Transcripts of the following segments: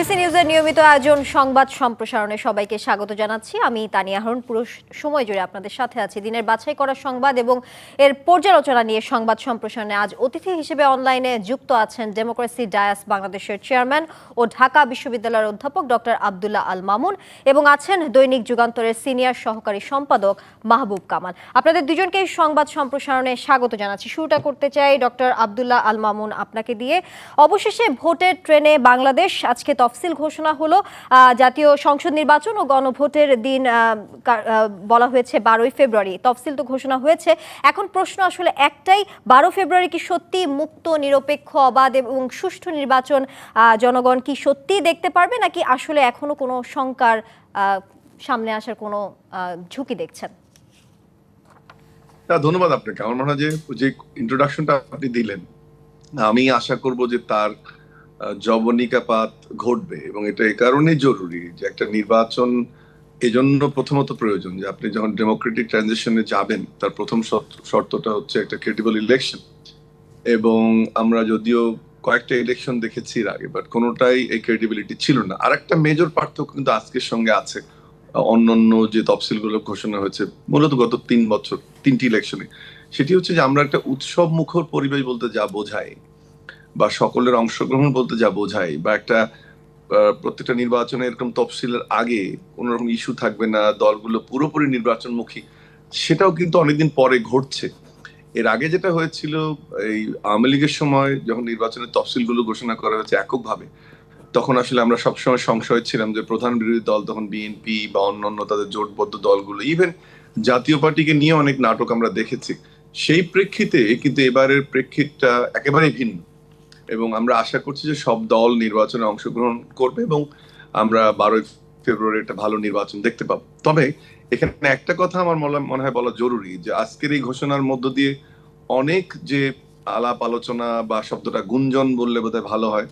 DBC নিউজের নিয়মিত আয়োজন সংবাদ সম্প্রসারণে সবাইকে স্বাগত জানাচ্ছি। আমি তানিয়া হরণ পুরো সময় জুড়ে আপনাদের সাথে আছি। দিনের বাছাই করা সংবাদ এবং এর পর্যালোচনা নিয়ে সংবাদ সম্প্রসারণে আজ অতিথি হিসেবে অনলাইনে যুক্ত আছেন ডেমোক্রেসি ডায়াস বাংলাদেশের চেয়ারম্যান ও ঢাকা বিশ্ববিদ্যালয়ের অধ্যাপক ডক্টর আবদুল্লাহ আল মামুন এবং আছেন দৈনিক যুগান্তরের সিনিয়র সহকারী সম্পাদক মাহবুব কামাল। আপনাদের দুজনকে সংবাদ সম্প্রসারণে স্বাগত জানাচ্ছি। শুরুটা করতে চাই ডক্টর আবদুল্লাহ আল মামুন আপনাকে দিয়ে। অবশেষে ভোটের ট্রেনে বাংলাদেশ। আজকে তফসিল ঘোষণা হলো জাতীয় সংসদ নির্বাচন ও গণভোটের দিন বলা হয়েছে বারোই ফেব্রুয়ারি। তফসিল তো ঘোষণা হয়েছে। এখন প্রশ্ন আসলে একটাই, বারো ফেব্রুয়ারি কি সত্যি মুক্ত, নিরপেক্ষ, অবাধ এবং সুষ্ঠু নির্বাচন জনগণ কি সত্যিই দেখতে পারবে নাকি আসলে এখনও কোনো শঙ্কার সামনে আসার কোনো ঝুঁকি দেখছেন? ধন্যবাদ আপনাকে। আমার মনে হয় যে ইন্ট্রোডাকশনটা আপনি দিলেন, আমি আশা করব যে তার জবনিকাপাত ঘটবে এবং এটা এ কারণেই জরুরি যে একটা নির্বাচন এজন্য প্রথমত প্রয়োজন যে আপনি যখন ডেমোক্রেটিক ট্রানজিশনে যাবেন, তার প্রথম শর্তটা হচ্ছে একটা ক্রেডিবল ইলেকশন এবং আমরা যদিও কয়েকটা ইলেকশন দেখেছি আগে বাট কোনোটাই এই ক্রেডিবিলিটি ছিল না। আর একটা মেজর পার্থক্য কিন্তু আজকের সঙ্গে আছে। অন্যান্য যে তফসিলগুলো ঘোষণা হয়েছে, মূলত গত তিন বছর, তিনটি ইলেকশনে সেটি হচ্ছে যে আমরা একটা উৎসব মুখর পরিবেশ বলতে যা বোঝাই বা সকলের অংশগ্রহণ বলতে যা বোঝাই বা একটা প্রত্যেকটা নির্বাচনে এরকম তফসিলের আগে কোনোরকম ইস্যু থাকবে না, দলগুলো পুরোপুরি নির্বাচনমুখী, সেটাও কিন্তু অনেকদিন পরে ঘটছে। এর আগে যেটা হয়েছিল, এই আওয়ামী লীগের সময় যখন নির্বাচনের তফসিলগুলো ঘোষণা করা হয়েছে এককভাবে, তখন আসলে আমরা সবসময় সংশয় ছিলাম যে প্রধান বিরোধী দল তখন বিএনপি বা অন্যান্য তাদের জোটবদ্ধ দলগুলো ইভেন জাতীয় পার্টিকে নিয়ে অনেক নাটক আমরা দেখেছি। সেই প্রেক্ষিতে কিন্তু এবারের প্রেক্ষিতটা একেবারেই ভিন্ন। এবং আমরা আশা করছি যে সব দল নির্বাচনে অংশগ্রহণ করবে এবং আমরা বারোই ফেব্রুয়ারি একটা ভালো নির্বাচন দেখতে পাবো। তবে এখানে একটা কথা আমার মনে- হয় বলা জরুরি যে আজকের এই ঘোষণার মধ্য দিয়ে অনেক যে আলাপ আলোচনা বা শব্দটা গুঞ্জন বললে বোধহয় ভালো হয়,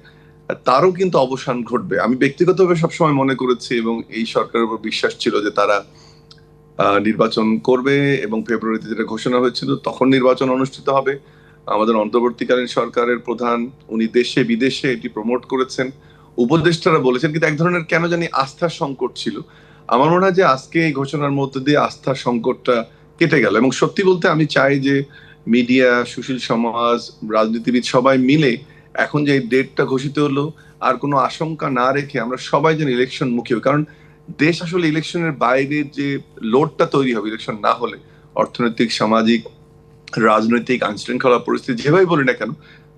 তারও কিন্তু অবসান ঘটবে। আমি ব্যক্তিগতভাবে সবসময় মনে করেছি এবং এই সরকারের উপর বিশ্বাস ছিল যে তারা নির্বাচন করবে এবং ফেব্রুয়ারিতে যেটা ঘোষণা হয়েছিল তখন নির্বাচন অনুষ্ঠিত হবে। আমাদের অন্তর্বর্তীকালীন সরকারের প্রধান, উনি দেশে, বিদেশে এটি প্রমোট করেছেন। উপদেষ্টারা বলেছেন, কিন্তু এক ধরনের কেন জানি আস্থার সংকট ছিল। আমার মনে হয় যে আজকে এই ঘোষণার মধ্যে দিয়ে আস্থার সংকটটা কেটে গেল। এবং সত্যি বলতে আমি চাই যে মিডিয়া, সুশীল সমাজ, রাজনীতিবিদ সবাই মিলে এখন যে এই ডেটটা ঘোষিত হলো, আর কোনো আশঙ্কা না রেখে আমরা সবাই যেন ইলেকশন মুখী হই। কারণ দেশ আসলে ইলেকশনের বাইরে যে লোডটা তৈরি হবে ইলেকশন না হলে, অর্থনৈতিক, সামাজিক রাজনৈতিক আইনশৃঙ্খলা পরিস্থিতি যেভাবে বলি না কেন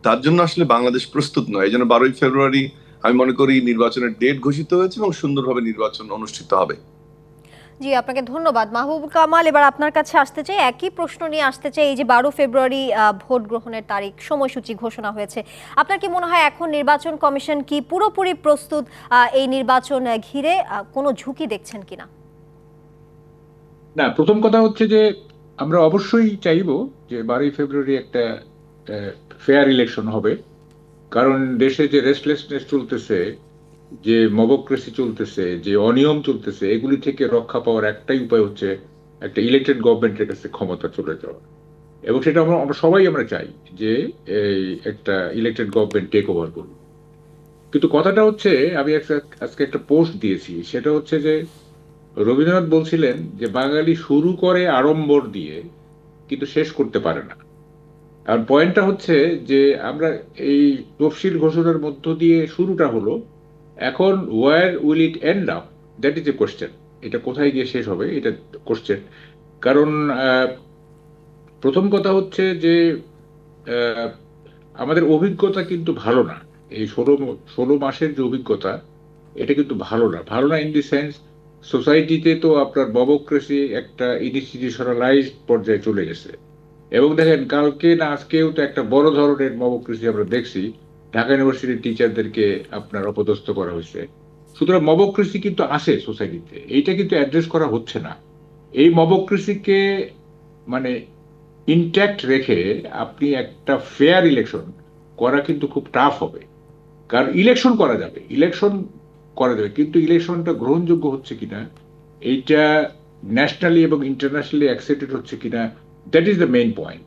তার জন্য আসলে বাংলাদেশ প্রস্তুত নয়। এই জন্য বারোই ফেব্রুয়ারি আমি মনে করি নির্বাচনের ডেট ঘোষিত হয়েছে এবং সুন্দরভাবে নির্বাচন অনুষ্ঠিত হবে। জি আপনাকে ধন্যবাদ। মাহবুব কামাল এবার আপনার কাছে আসতে চাই। একই প্রশ্ন নিয়ে আসতে চাই। এই যে বারো ফেব্রুয়ারি আহ, ভোট গ্রহণের তারিখ সময়সূচি ঘোষণা হয়েছে। আপনার কি মনে হয় এখন নির্বাচন কমিশন কি পুরোপুরি প্রস্তুত আহ, এই নির্বাচন ঘিরে আহ, কোনো ঝুঁকি দেখছেন কিনা? না প্রথম কথা হচ্ছে যে আমরা অবশ্যই চাইব যে বারোই ফেব্রুয়ারি একটা ফেয়ার ইলেকশন হবে। কারণ দেশে যে রেস্টলেসনেস চলতেছে, যে মবক্রেসি চলতেছে, যে অনিয়ম চলতেছে, এগুলি থেকে রক্ষা পাওয়ার একটাই উপায় হচ্ছে একটা ইলেক্টেড গভর্নমেন্টের কাছে ক্ষমতা চলে যাওয়া। এবং সেটা আমরা আমরা সবাই আমরা চাই যে এই একটা ইলেক্টেড গভর্নমেন্ট টেক ওভার করুন কিন্তু কথাটা হচ্ছে, আমি আজকে একটা পোস্ট দিয়েছি, সেটা হচ্ছে যে রবীন্দ্রনাথ বলছিলেন যে বাঙালি শুরু করে আড়ম্বর দিয়ে কিন্তু শেষ করতে পারে না। আর পয়েন্টটা হচ্ছে যে আমরা এই তফসিল ঘোষণার মধ্য দিয়ে শুরুটা হলো, এখন where will it end up that is a question এটা কোথায় গিয়ে শেষ হবে? এটা কোশ্চেন কারণ প্রথম কথা হচ্ছে যে আমাদের অভিজ্ঞতা কিন্তু ভালো না। এই ষোলো ষোলো মাসের যে অভিজ্ঞতা, এটা কিন্তু ভালো না। ভালো না ইন দি সেন্স সোসাইটিতে তো আপনার ববক্রেসি একটা ইনস্টিটিউশনালাইজ পর্যায়ে চলে গেছে। এবং দেখেন, কালকে না আজকেও তো একটা বড় ধরনের মবক্রেসি আমরা দেখছি। ঢাকা ইউনিভার্সিটির টিচারদেরকে আপনার অপদস্থ করা হয়েছে। সুতরাং মবক্রেসি কিন্তু আসে সোসাইটিতে। এইটা কিন্তু অ্যাড্রেস করা হচ্ছে না। এই মবক্রেসিকে মানে ইনট্যাক্ট রেখে আপনি একটা ফেয়ার ইলেকশন করা কিন্তু খুব টাফ হবে। কারণ ইলেকশন করা যাবে। ইলেকশন করা যাবে কিন্তু ইলেকশনটা গ্রহণযোগ্য হচ্ছে কিনা, এইটা ন্যাশনালি এবং ইন্টারন্যাশনালি অ্যাকসেপ্টেড হচ্ছে কিনা that is the main point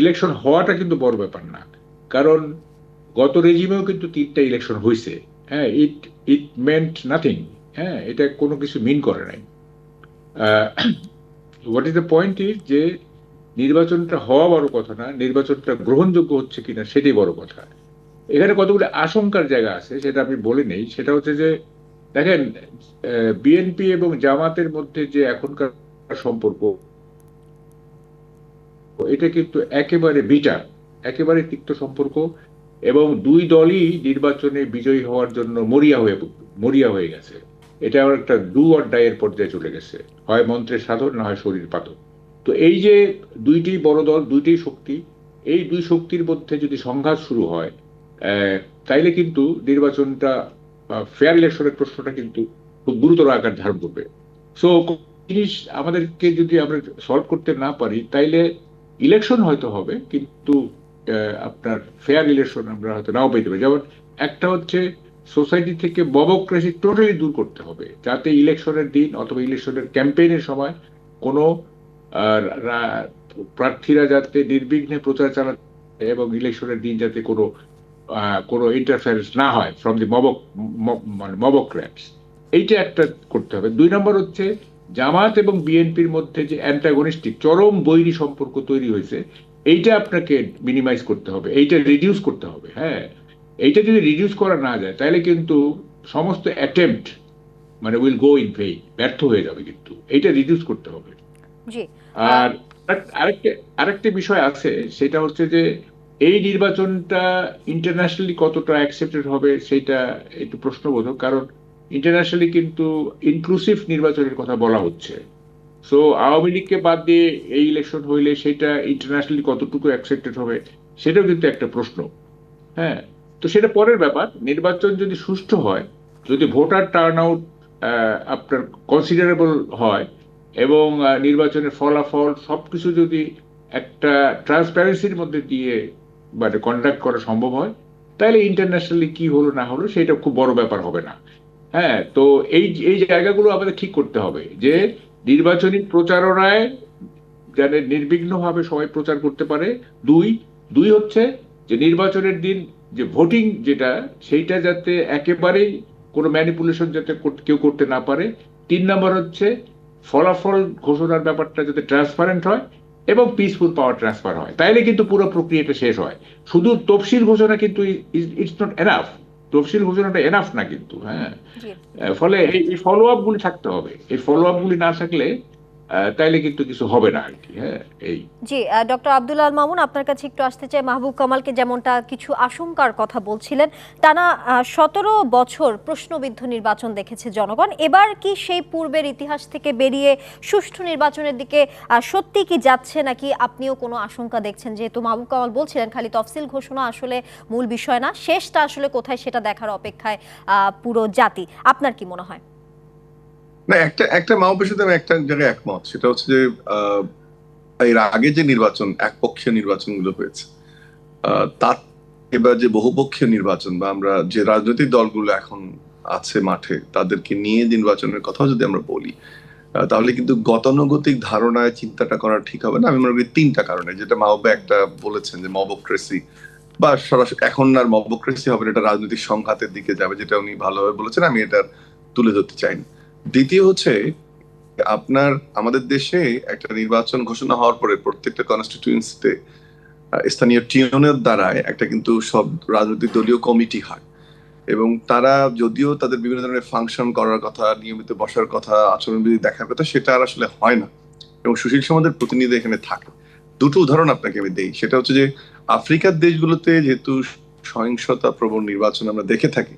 election হওয়াটা কিন্তু বড় ব্যাপার না। কারণ গত রেজিমেও কিন্তু তিনটা ইলেকশন হয়েছে হ্যাঁ ইট ইট মেন্ট নাথিং হ্যাঁ এটা কোনো কিছু মিন করে নাই। What is the point is যে নির্বাচনটা হওয়া বড় কথা না, নির্বাচনটা গ্রহণযোগ্য হচ্ছে কিনা, সেটাই বড় কথা। এখানে কতগুলো আশঙ্কার জায়গা আছে, সেটা আমি বলে নেই। সেটা হচ্ছে যে, দেখেন বিএনপি এবং জামাতের মধ্যে যে এখনকার সম্পর্ক, এটা কিন্তু একেবারে বিচার, একেবারে তিক্ত সম্পর্ক এবং দুই দলই নির্বাচনে বিজয়ী হওয়ার জন্য মরিয়া হয়ে মরিয়া হয়ে গেছে। এটা আবার একটা ডু অর ডাইয়ের পর্যায়ে চলে গেছে। হয় মন্ত্রের সাধন, না হয় শরীর পাতন। তো এই যে দুইটি বড় দল, দুইটি শক্তি, এই দুই শক্তির মধ্যে যদি সংঘাত শুরু হয় তাইলে কিন্তু নির্বাচনটা ফেয়ার ইলেকশনের প্রশ্নটা কিন্তু খুব গুরুতর আকার ধারণ করবে। সো জিনিস আমাদেরকে যদি আমরা সলভ করতে না পারি, তাইলে ইলেকশন হয়তো হবে, কিন্তু আপনার ফেয়ার ইলেকশন আমরা হয়তো নাও পেতে পারি। যেমন একটা হচ্ছে সোসাইটি থেকে ববক্রেসি টোটালি দূর করতে হবে, যাতে ইলেকশনের দিন অথবা ইলেকশনের ক্যাম্পেইনের সময় কোনো প্রার্থীরা যাতে নির্বিঘ্নে প্রচার চালাতে এবং ইলেকশনের দিন যাতে কোনো কোনো ইন্টারফারেন্স না হয় ফ্রম দি মবক মানে মবক্র্যাটস এইটা একটা করতে হবে। দুই নম্বর হচ্ছে জামাত এবং বিএনপির মধ্যে যে অ্যান্টাগনিস্টিক চরম বৈরী সম্পর্ক তৈরি হয়েছে এইটা আপনাকে মিনিমাইজ করতে হবে। এইটা রিডিউস করতে হবে হ্যাঁ। এইটা যদি রিডিউস করা না যায় তাহলে কিন্তু সমস্ত অ্যাটেম্পট মানে উইল গো ইন ভেই ব্যর্থ হয়ে যাবে কিন্তু। এইটা রিডিউস করতে হবে। আর আরেক- আরেকটা আরেকটা বিষয় আছে সেটা হচ্ছে যে এই নির্বাচনটা ইন্টারন্যাশনালি কতটা অ্যাকসেপ্টেড হবে সেটা একটু প্রশ্নবোধক, কারণ ইন্টারন্যাশনালি কিন্তু ইনক্লুসিভ নির্বাচনের কথা বলা হচ্ছে। সো আওয়ামী লীগকে বাদ দিয়ে এই ইলেকশন হইলে সেটা ইন্টারন্যাশনালি কতটুকু অ্যাকসেপ্টেড হবে, সেটাও কিন্তু একটা প্রশ্ন। হ্যাঁ তো সেটা পরের ব্যাপার, নির্বাচন যদি সুষ্ঠু হয়, যদি ভোটার টার্ন আউট আপনার কনসিডারেবল হয়, এবং নির্বাচনের ফলাফল সবকিছু যদি একটা ট্রান্সপারেন্সির মধ্যে দিয়ে মানে কন্ডাক্ট করা সম্ভব হয়, তাহলে ইন্টারন্যাশনালি কি হলো না হলো সেটা খুব বড় ব্যাপার হবে না। হ্যাঁ তো এই এই জায়গাগুলো আমাদের ঠিক করতে হবে যে নির্বাচনী প্রচারণায় যেন নির্বিঘ্নভাবে সবাই প্রচার করতে পারে, দুই দুই হচ্ছে যে নির্বাচনের দিন যে ভোটিং যেটা, সেইটা যাতে একেবারেই কোনো ম্যানিপুলেশন যাতে কেউ করতে না পারে। তিন নম্বর হচ্ছে ফলাফল ঘোষণার ব্যাপারটা যাতে ট্রান্সপারেন্ট হয়। এবং পিসফুল পাওয়ার ট্রান্সফার হয়। তাইলে কিন্তু পুরো প্রক্রিয়াটা শেষ হয়। শুধু তফসিল ঘোষণা কিন্তু ইটস নট এনাফ তফসিল ঘোষণাটা এনাফ না কিন্তু হ্যাঁ। ফলে এই- ফলো আপ গুলি থাকতে হবে। এই ফলো আপ গুলি না থাকলে তাইলে কিন্তু কিছু হবে না আর কি হ্যাঁ এই। জি ডক্টর আব্দুল আল মামুন, আপনার কাছে একটু আসতে চাই। মাহবুব কামালকে যেমনটা কিছু আশঙ্কার কথা বলছিলেন, টানা সতেরো বছর প্রশ্নবিদ্ধ নির্বাচন দেখেছে জনগণ। এবার কি সেই পূর্বের ইতিহাস থেকে বেরিয়ে সুষ্ঠু নির্বাচনের দিকে সত্যি কি যাচ্ছে নাকি আপনিও কোনো আশঙ্কা দেখছেন? যেহেতু মাহবুব কামাল বলছিলেন, খালি তফসিল ঘোষণা আসলে মূল বিষয় না, শেষটা আসলে কোথায় সেটা দেখার অপেক্ষায় পুরো জাতি। আপনার কি মনে হয়? না, একটা একটা মাহবের সাথে আমি একটা জায়গায় একমত। সেটা হচ্ছে যে এর আগে যে নির্বাচন, একপক্ষীয় নির্বাচনগুলো হয়েছে তার এবার যে বহুপক্ষীয় নির্বাচন বা আমরা যে রাজনৈতিক দলগুলো এখন আছে মাঠে, তাদেরকে নিয়ে নির্বাচনের কথাও যদি আমরা বলি তাহলে কিন্তু গতানুগতিক ধারণায় চিন্তাটা করা ঠিক হবে না। আমি মনে করি তিনটা কারণে। যেটা মাহবে একটা বলেছেন যে মবক্রেসি বা সরাসরি এখন আর মবক্রেসি হবে এটা রাজনৈতিক সংঘাতের দিকে যাবে, যেটা উনি ভালোভাবে বলেছেন, আমি এটা তুলে ধরতে চাই দ্বিতীয় হচ্ছে, আপনার, আমাদের দেশে একটা নির্বাচন ঘোষণা হওয়ার পরে প্রত্যেকটা কনস্টিটিউয়েন্সিতে স্থানীয় টিউনের দ্বারায় একটা কিন্তু সব রাজনৈতিক দলীয় কমিটি হয়। এবং তারা যদিও তাদের বিভিন্ন ধরনের ফাংশন করার কথা, নিয়মিত বসার কথা, আচরণবিধি দেখার কথা, সেটা আর আসলে হয় না। এবং সুশীল সমাজের প্রতিনিধি এখানে থাকে। দুটো উদাহরণ আপনাকে আমি দেই। সেটা হচ্ছে যে, আফ্রিকার দেশগুলোতে যেহেতু সহিংসতা প্রবণ নির্বাচন আমরা দেখে থাকি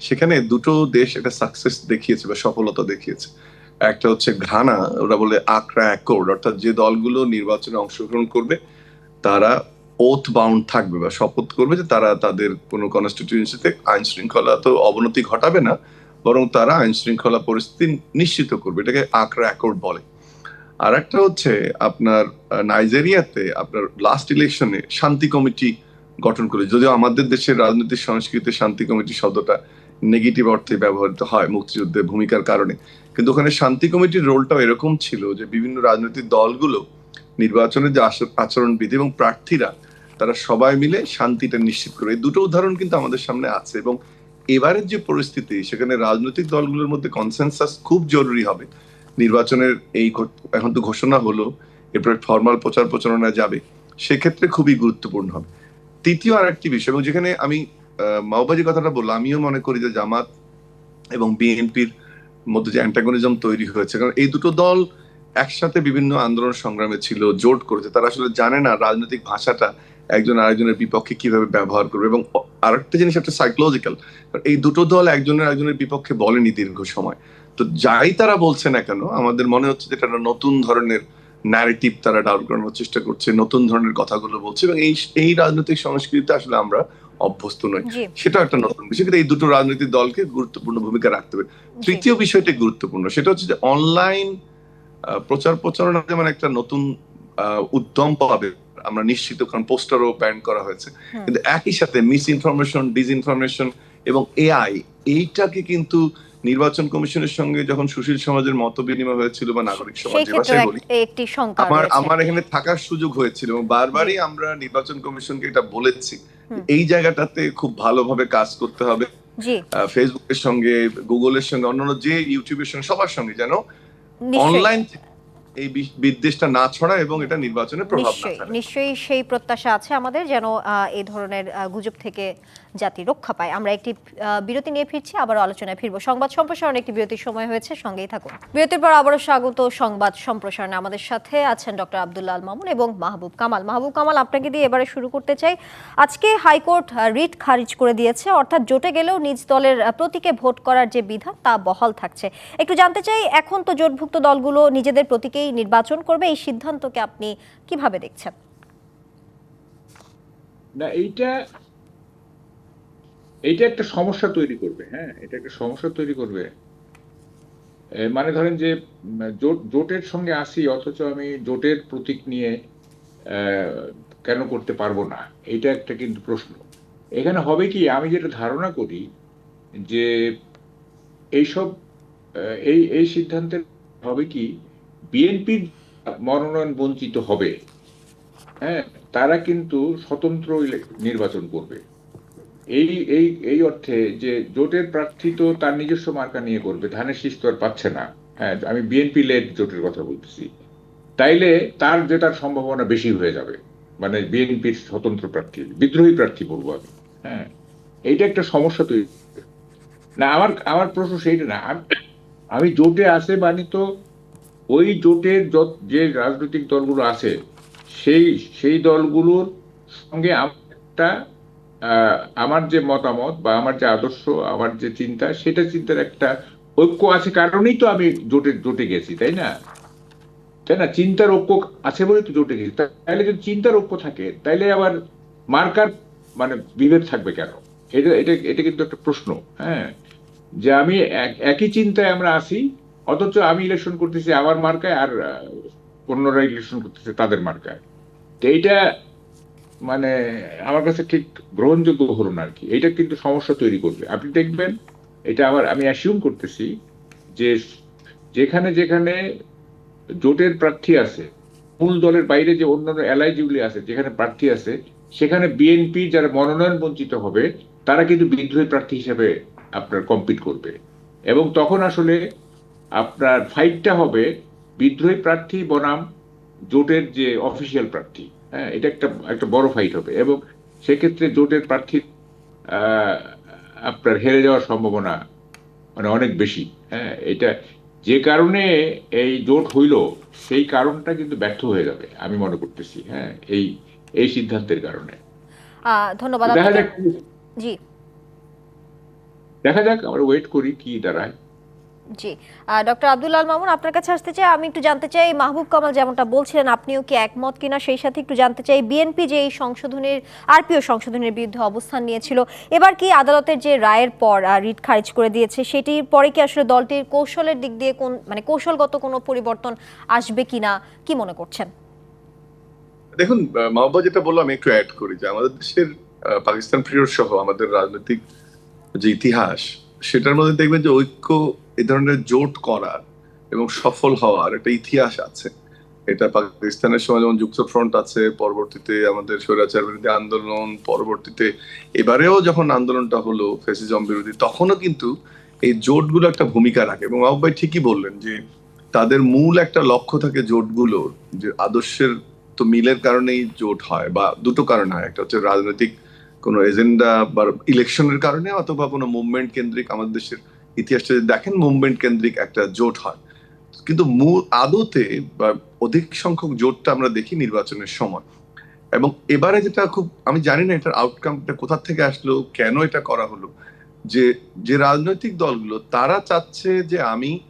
সেখানে দুটো দেশ একটা সাকসেস দেখিয়েছে বা সফলতা দেখিয়েছে। একটা হচ্ছে ঘানা, ওরা বলে আকরা অ্যাকর্ড অর্থাৎ যে দলগুলো নির্বাচনে অংশগ্রহণ করবে, তারা ওথ বাউন্ড থাকবে বা শপথ করবে যে তারা তাদের কোনো কনস্টিটিউয়েন্সিতে আইন শৃঙ্খলা তো অবনতি ঘটাবে না, বরং তারা আইন শৃঙ্খলা পরিস্থিতি নিশ্চিত করবে, এটাকে আকরা অ্যাকর্ড বলে। আর একটা হচ্ছে আপনার নাইজেরিয়াতে আপনার লাস্ট ইলেকশনে শান্তি কমিটি গঠন করে যদিও আমাদের দেশের রাজনৈতিক সংস্কৃতি শান্তি কমিটি শব্দটা নেগেটিভ অর্থে ব্যবহৃত হয় মুক্তিযুদ্ধের ভূমিকার কারণে। কিন্তু ওখানে শান্তি কমিটির রোলটাও এরকম ছিল যে বিভিন্ন রাজনৈতিক দলগুলো, নির্বাচনের যে আচরণবিধি এবং প্রার্থীরা, তারা সবাই মিলে শান্তিটা নিশ্চিত করে। এই দুটো উদাহরণ কিন্তু আমাদের সামনে আছে এবং এবারের যে পরিস্থিতি, সেখানে রাজনৈতিক দলগুলোর মধ্যে কনসেনসাস খুব জরুরি হবে। নির্বাচনের এই এখন তো ঘোষণা হলো, এরপরে ফর্মাল প্রচার প্রচারণা যাবে, সেক্ষেত্রে খুবই গুরুত্বপূর্ণ হবে। তৃতীয় আর একটি বিষয়, এবং যেখানে আমি মাওবাদী কথাটা বললাম আমিও মনে করি যে জামাত এবং বিএনপির মধ্যে যে অ্যান্টাগনিজম তৈরি হয়েছে, কারণ এই দুটো দল একসাথে বিভিন্ন আন্দোলন সংগ্রামে ছিল, জোট করেছে। তারা আসলে জানে না রাজনৈতিক ভাষাটা একজন আরেকজনের বিপক্ষে কীভাবে ব্যবহার করবে। এবং আরেকটা জিনিস একটা সাইকোলজিক্যাল এই দুটো দল একজনের একজনের বিপক্ষে বলেনি দীর্ঘ সময়। তো যাই তারা বলছে না কেন, আমাদের মনে হচ্ছে যে একটা নতুন ধরনের ন্যারেটিভ তারা ডাউট করানোর চেষ্টা করছে, নতুন ধরনের কথাগুলো বলছে। এবং এই এই রাজনৈতিক সংস্কৃতিতে আসলে আমরা অভ্যস্ত নয়। সেটাও সেটা একটা নতুন বিষয় কিন্তু এই দুটো রাজনৈতিক দলকে গুরুত্বপূর্ণ ভূমিকা রাখতে হবে। তৃতীয় বিষয়টি গুরুত্বপূর্ণ সেটা হচ্ছে যে অনলাইন প্রচার প্রচারণা যেমন একটা নতুন উদ্যম পাবে আমরা নিশ্চিত কারণ পোস্টারও ব্যান করা হয়েছে। কিন্তু একই সাথে মিস ইনফরমেশন ডিস ইনফরমেশন এবং এআই এইটাকে কিন্তু নির্বাচন কমিশনের সঙ্গে যখন সুশীল সমাজের মত বিনিময় হয়েছিল বা নাগরিক সমাজ একটি আমার আমার এখানে থাকার সুযোগ হয়েছিল এবং বারবারই আমরা নির্বাচন কমিশনকে এটা বলেছি। এই জায়গাটাতে খুব ভালোভাবে কাজ করতে হবে। জি। ফেসবুকের সঙ্গে গুগলের সঙ্গে অন্যান্য যে ইউটিউবের সঙ্গে সবার সঙ্গে যেন অনলাইন এই বিদ্বেষটা না ছড়ায় এবং এটা নির্বাচনে প্রভাব না নিশ্চয়ই। সেই প্রত্যাশা আছে আমাদের যেন এই ধরনের গুজব থেকে জাতি রক্ষা পায়। আমরা একটি বিরতি নিয়ে ফিরছি আবার আলোচনায় ফিরবো। সংবাদ সম্প্রসারণে একটি বিরতির সময় হয়েছে, সঙ্গেই থাকুন। বিরতির পর আবারও স্বাগত সংবাদ সম্প্রসারণে। আমাদের সাথে আছেন ডক্টর আব্দুল্লাহ মামুন এবং মাহবুব কামাল। মাহবুব কামাল, আপনাকে দিয়ে এবারে শুরু করতে চাই। আজকে হাইকোর্ট রিট খারিজ করে দিয়েছে, অর্থাৎ জোটে গেলেও নিজ দলের প্রতীকে ভোট করার যে বিধান, তা বহাল থাকছে। একটু জানতে চাই, এখন তো জোটভুক্ত দলগুলো নিজেদের প্রতীকেই নির্বাচন করবে, এই সিদ্ধান্তকে আপনি কীভাবে দেখছেন? না, এইটা এইটা একটা সমস্যা তৈরি করবে হ্যাঁ এটা একটা সমস্যা তৈরি করবে। মানে ধরেন যে জোট, জোটের সঙ্গে আসি, অথচ আমি জোটের প্রতীক নিয়ে কেন করতে পারব না? এটা একটা কিন্তু প্রশ্ন। এখানে হবে কি, আমি যেটা ধারণা করি যে, এইসব এই এই সিদ্ধান্তের হবে কি, বিএনপির মনোনয়ন বঞ্চিত হবে। হ্যাঁ তারা কিন্তু স্বতন্ত্র নির্বাচন করবে। এই এই এই অর্থে যে জোটের প্রার্থী তো তার নিজস্ব মার্কা নিয়ে করবে, ধানের শীষ তো আর পাচ্ছে না। হ্যাঁ আমি বিএনপি লেড জোটের কথা বলতেছি। তাইলে তার জেতার সম্ভাবনা বেশি হয়ে যাবে মানে বিএনপির স্বতন্ত্র প্রার্থী, বিদ্রোহী প্রার্থী বলব আমি। হ্যাঁ এইটা একটা সমস্যা তৈরি। না, আমার আমার প্রশ্ন সেইটা না, আমি- জোটে আছে মানে তো ওই জোটের যত- যে রাজনৈতিক দলগুলো আছে, সেই সেই দলগুলোর সঙ্গে একটা আমার যে মতামত বা আমার যে আদর্শ, আমার যে চিন্তা, সেটা চিন্তার একটা ঐক্য আছে কারণেই তো আমি জোটে জোটে গেছি, তাই না? তাই না? চিন্তার ঐক্য আছে বলে তো জোটে গেছি। তাহলে যদি চিন্তার ঐক্য থাকে, তাইলে আবার মার্কার মানে বিভেদ থাকবে কেন? এটা এটা এটা কিন্তু একটা প্রশ্ন হ্যাঁ? যে আমি এক- একই চিন্তায় আমরা আসি অথচ আমি ইলেকশন করতেছি আমার মার্কায় আর অন্যরা ইলেকশন করতেছে তাদের মার্কায়। তো এইটা মানে আমার কাছে ঠিক গ্রহণযোগ্য হলো না আর কি। এইটা কিন্তু সমস্যা তৈরি করবে। আপনি দেখবেন, এটা আমার আমি অ্যাসিউম করতেছি যে যেখানে যেখানে জোটের প্রার্থী আছে, মূল দলের বাইরে যে অন্যান্য এলআইজিগুলি আছে, যেখানে প্রার্থী আছে, সেখানে বিএনপি যারা মনোনয়ন বঞ্চিত হবে, তারা কিন্তু বিদ্রোহী প্রার্থী হিসেবে আপনার কম্পিট করবে। এবং তখন আসলে আপনার ফাইটটা হবে বিদ্রোহী প্রার্থী বনাম জোটের যে অফিসিয়াল প্রার্থী। হ্যাঁ এটা একটা একটা বড় ফাইট হবে এবং সেক্ষেত্রে জোটের প্রার্থী আপনার হেরে যাওয়ার সম্ভাবনা মানে অনেক বেশি। হ্যাঁ এটা যে কারণে এই জোট হইল সেই কারণটা কিন্তু ব্যর্থ হয়ে যাবে আমি মনে করতেছি। হ্যাঁ এই এই সিদ্ধান্তের কারণে। ধন্যবাদ দেখা যাক। জি। দেখা যাক আমরা ওয়েট করি কি দাঁড়ায়। জি। ডক্টর আব্দুল আল মামুন, আপনার কাছে আসতে চাই। আমি একটু জানতে চাই, মাহবুব কামাল যেমনটা বলছিলেন, আপনিও কি একমত কিনা? সেই সাথে একটু জানতে চাই, বিএনপি যে এই সংশোধনের, আরপিও সংশোধনের বিরুদ্ধে অবস্থান নিয়েছিল, এবার কি আদালতের যে রায়ের পর রিট খারিজ করে দিয়েছে, সেটির পরে কি আসলে দলটির কৌশলের দিক দিয়ে কোন মানে কৌশলগত কোনো পরিবর্তন আসবে কিনা? কি মনে করছেন? দেখুন মাহবুবা যেটা বললাম একটু অ্যাড করি যে আমাদের দেশের পাকিস্তান প্রিয় সহ আমাদের রাজনৈতিক যে ইতিহাস সেটার মধ্যে দেখবেন যে ঐক্য, এ ধরনের জোট করার এবং সফল হওয়ার একটা ইতিহাস আছে। এটা পাকিস্তানের সময় যেমন যুক্ত ফ্রন্ট আছে, পরবর্তীতে আমাদের স্বৈরাচার বিরোধী আন্দোলন, পরবর্তীতে এবারেও যখন আন্দোলনটা হলো ফেসিজম বিরোধী, তখনও কিন্তু এই জোটগুলো একটা ভূমিকা রাখে। এবং মাহবুব ভাই ঠিকই বললেন যে তাদের মূল একটা লক্ষ্য থাকে জোটগুলোর, যে আদর্শের তো মিলের কারণেই জোট হয় বা দুটো কারণে হয়। একটা হচ্ছে রাজনৈতিক কোনো এজেন্ডা বা ইলেকশনের কারণে অথবা কোনো মুভমেন্ট কেন্দ্রিক আমাদের দেশের ইতিহাসটা যদি দেখেন, মুভমেন্ট কেন্দ্রিক একটা জোট হয়। কিন্তু মূল আদতে বা অধিক সংখ্যক জোটটা আমরা দেখি নির্বাচনের সময়। এবং এবারে যেটা খুব, আমি জানি না এটার আউটকামটা কোথা থেকে আসলো, কেন এটা করা হলো, যে যে রাজনৈতিক দলগুলো, তারা চাচ্ছে যে আমি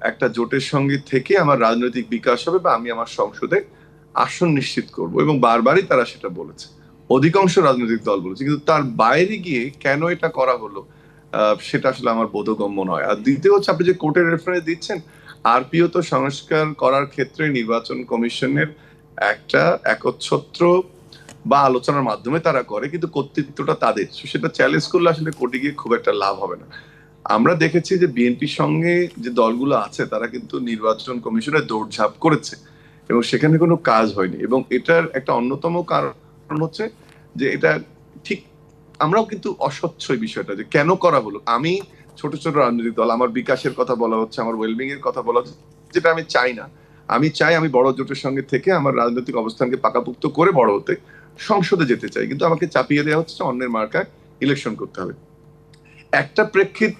একটা জোটের সঙ্গে থেকে আমার রাজনৈতিক বিকাশ হবে বা আমি আমার সংসদে আসন নিশ্চিত করব এবং বারবারই তারা সেটা বলেছে। অধিকাংশ রাজনৈতিক দল বলেছে, কিন্তু তার বাইরে গিয়ে কেন এটা করা হলো সেটা আসলে আমার বোধগম্য নয়। আর দ্বিতীয় হচ্ছে, আপনি যে কোর্টের রেফারেন্স দিচ্ছেন, আরপিও তো সংস্কার করার ক্ষেত্রে নির্বাচন কমিশনের একটা একচ্ছত্র বা আলোচনার মাধ্যমে তারা করে, কিন্তু কর্তৃত্বটা তাদের। সেটা চ্যালেঞ্জ করলে আসলে কোর্টে গিয়ে খুব একটা লাভ হবে না। আমরা দেখেছি যে বিএনপির সঙ্গে যে দলগুলো আছে, তারা কিন্তু নির্বাচন কমিশনে দৌড়ঝাঁপ করেছে এবং সেখানে কোনো কাজ হয়নি। এবং এটার একটা অন্যতম কারণ হচ্ছে যে এটা ঠিক আমরাও কিন্তু অস্বচ্ছ বিষয়টা, যে কেন করা হলো? আমি ছোট ছোট রাজনৈতিক দল, আমার বিকাশের কথা বলা হচ্ছে, আমার ওয়েলবিং এর কথা বলা হচ্ছে, যেটা আমি চাই না। আমি চাই আমি বড় জোটের সঙ্গে থেকে আমার রাজনৈতিক অবস্থানকে পাকাপুক্ত করে বড় হতে সংসদে যেতে চাই। কিন্তু আমাকে চাপিয়ে দেওয়া হচ্ছে অন্যের মার্কায় ইলেকশন করতে হবে। একটা প্রেক্ষিত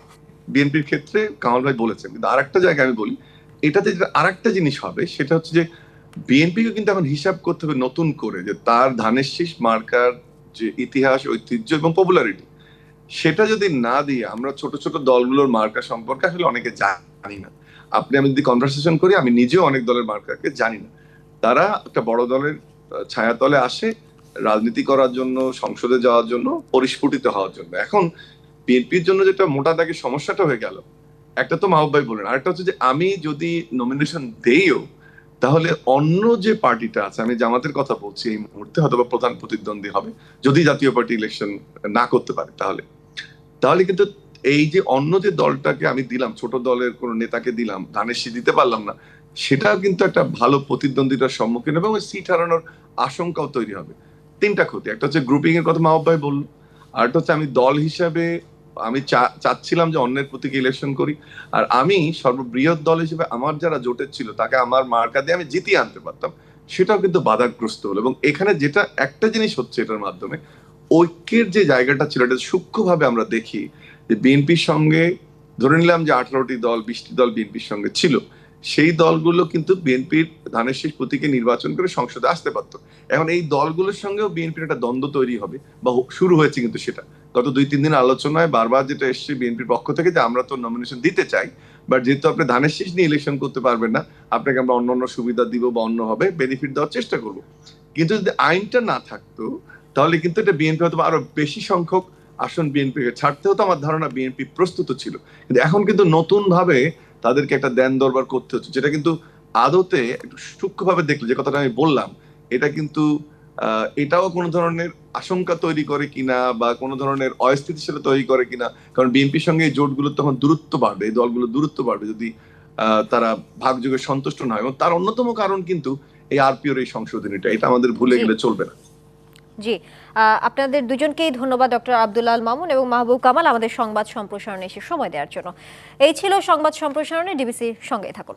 বিএনপির ক্ষেত্রে কামাল ভাই বলেছেন, কিন্তু আরেকটা জায়গায় আমি বলি, এটাতে যেটা আরেকটা জিনিস হবে, সেটা হচ্ছে যে বিএনপিকে কিন্তু এখন হিসাব করতে হবে নতুন করে যে তার ধানের শীষ, মার্কার যে ইতিহাস, ঐতিহ্য এবং পপুলারিটি সেটা যদি না দিয়ে আমরা ছোট ছোট দলগুলোর মার্কা সম্পর্কে আসলে অনেকে জানি না। আপনি, আমি যদি কনভারসেশন করি, আমি নিজেও অনেক দলের মার্কাকে জানি না। তারা একটা বড় দলের ছায়াতলে আসে রাজনীতি করার জন্য, সংসদে যাওয়ার জন্য, পরিস্ফুটিত হওয়ার জন্য। এখন বিএনপির জন্য যেটা মোটা দাগে সমস্যাটা হয়ে গেল, একটা তো মাহবুব ভাই বলেন আরেকটা হচ্ছে যে আমি যদি নমিনেশন দেইও তাহলে অন্য যে পার্টিটা আছে, আমি জামাতের কথা বলছি, এই মুহূর্তে হয়তো বা প্রধান প্রতিদ্বন্দ্বী হবে, যদি জাতীয় পার্টি ইলেকশন না করতে পারে তাহলে। তাহলে কিন্তু এই যে অন্য যে দলটাকে আমি দিলাম, ছোট দলের কোন নেতাকে দিলাম, ধানের শীষ দিতে পারলাম না সেটা কিন্তু একটা ভালো প্রতিদ্বন্দ্বিতার সম্মুখীন হবে এবং সিট হারানোর আশঙ্কাও তৈরি হবে। তিনটা ক্ষতি, একটা হচ্ছে গ্রুপিং এর কথা মা ভাই বলল, আর একটা হচ্ছে আমি দল হিসাবে আমি চাচ্ছিলাম যে অন্যের প্রতীকে ইলেকশন করি। আর আমি সর্ববৃহৎ দল হিসেবে আমার যারা জোটের ছিল, তাকে আমার মার্কা দিয়ে আমি জিতিয়ে আনতে পারতাম। সেটাও কিন্তু বাধাগ্রস্ত হলো। এবং এখানে যেটা একটা জিনিস হচ্ছে এটার মাধ্যমে, ঐক্যের যে জায়গাটা ছিল, এটা সূক্ষ্মভাবে আমরা দেখি যে বিএনপির সঙ্গে, ধরে নিলাম যে আঠারোটি দল, বিশটি দল বিএনপির সঙ্গে ছিল। সেই দলগুলো কিন্তু বিএনপির ধানের শেষ প্রতীকে নির্বাচন করে সংসদে আসতে পারতো। এখন এই দলগুলোর সঙ্গেও বিএনপির একটা দ্বন্দ্ব তৈরি হবে বা শুরু হয়েছে কিন্তু সেটা। গত দুই, তিন দিন আলোচনায় বারবার যেটা এসছে বিএনপির পক্ষ থেকে যে আমরা তো নমিনেশন দিতে চাই বাট যেহেতু আপনি ধানের শীষ নিয়ে ইলেকশন করতে পারবেন না, আপনাকে আমরা অন্য অন্য সুবিধা দিব বা অন্য হবে বেনিফিট দেওয়ার চেষ্টা করব। কিন্তু যদি আইনটা না থাকতো, তাহলে কিন্তু এটা বিএনপি হয়তো আরও বেশি সংখ্যক আসন বিএনপি ছাড়তে হতো আমার ধারণা বিএনপি প্রস্তুত ছিল। কিন্তু এখন কিন্তু নতুন ভাবে তাদেরকে একটা দেন দরবার করতে হচ্ছে যেটা কিন্তু আদতে একটু সূক্ষ্মভাবে দেখলে যে কথাটা আমি বললাম এটা কিন্তু এটাও কোনো ধরনের আশঙ্কা তৈরি করে কিনা বা কোনো ধরনের অস্থিতিশীলতা তৈরি করে কিনা। কারণ বিএনপির সঙ্গে এই জোটগুলো তখন দূরত্ব বাড়বে এই দলগুলো দূরত্ব বাড়বে যদি তারা ভাগযোগে সন্তুষ্ট না হয়। এবং তার অন্যতম কারণ কিন্তু এই আরপিওর এই সংশোধনীটা এটা আমাদের ভুলে গেলে চলবে না। জি আপনাদের দুজনকেই ধন্যবাদ, ডক্টর আব্দুল্লাল মামুন এবং মাহবুব কামাল আমাদের সংবাদ সম্প্রসারণে এসে সময় দেওয়ার জন্য। এই ছিল সংবাদ সম্প্রসারণে ডিবিসি সঙ্গে থাকুন।